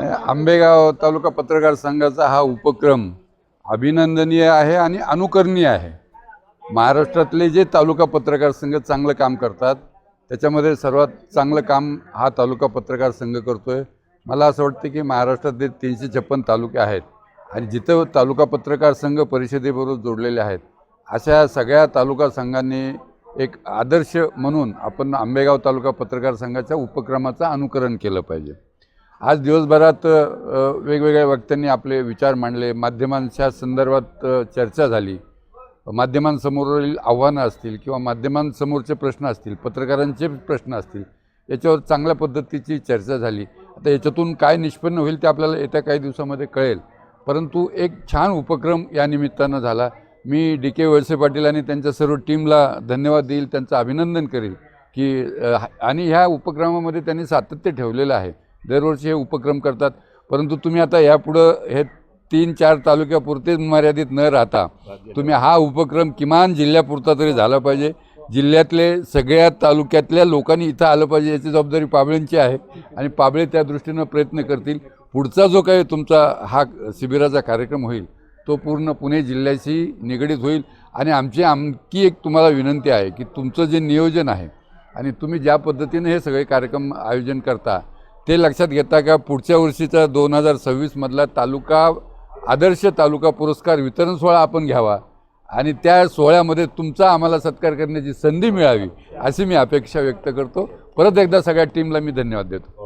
आंबेगाव तालुका पत्रकार संघाचा हा उपक्रम अभिनंदनीय आहे आणि अनुकरणीय आहे. महाराष्ट्रातले जे तालुका पत्रकार संघ चांगलं काम करतात त्याच्यामध्ये सर्वात चांगलं काम हा तालुका पत्रकार संघ करतो आहे मला असं वाटतं की महाराष्ट्रातले तीनशे छप्पन तालुके आहेत आणि जिथं तालुका पत्रकार संघ परिषदेबरोबर जोडलेले आहेत अशा सगळ्या तालुका संघांनी एक आदर्श म्हणून आपण आंबेगाव तालुका पत्रकार संघाच्या उपक्रमाचं अनुकरण केलं पाहिजे. आज दिवसभरात वेगवेगळ्या वक्त्यांनी आपले विचार मांडले. माध्यमांच्या संदर्भात चर्चा झाली. माध्यमांसमोरील आव्हानं असतील किंवा माध्यमांसमोरचे प्रश्न असतील पत्रकारांचे प्रश्न असतील याच्यावर चांगल्या पद्धतीची चर्चा झाली. आता याच्यातून काय निष्पन्न होईल ते आपल्याला येत्या काही दिवसामध्ये कळेल. परंतु एक छान उपक्रम या निमित्तानं झाला. मी डी के वळसे पाटील आणि त्यांच्या सर्व टीमला धन्यवाद देईल त्यांचं अभिनंदन करेल की आणि ह्या उपक्रमामध्ये त्यांनी सातत्य ठेवलेलं आहे. दरवर्षी हे उपक्रम करतात. परंतु तुम्ही आता यापुढं हे तीन चार तालुक्यापुरतेच मर्यादित न राहता तुम्ही हा उपक्रम किमान जिल्ह्यापुरता तरी झाला पाहिजे. जिल्ह्यातले सगळ्या तालुक्यातल्या लोकांनी इथं आलं पाहिजे याची जबाबदारी पाबळेंची आहे आणि पाबळे त्या दृष्टीनं प्रयत्न करतील. पुढचा जो काही तुमचा हा शिबिराचा कार्यक्रम होईल तो पूर्ण पुणे जिल्ह्याशी निगडीत होईल. आणि आमची आमकी एक तुम्हाला विनंती आहे की तुमचं जे नियोजन आहे आणि तुम्ही ज्या पद्धतीने हे सगळे कार्यक्रम आयोजन करता ते लक्षात घेता का पुढच्या वर्षीचा दोन हजार सव्वीसमधला तालुका आदर्श तालुका पुरस्कार वितरण सोहळा आपण घ्यावा. आणि त्या सोहळ्यामध्ये तुमचा आम्हाला सत्कार करण्याची संधी मिळावी अशी मी अपेक्षा व्यक्त करतो. परत एकदा सगळ्या टीमला मी धन्यवाद देतो.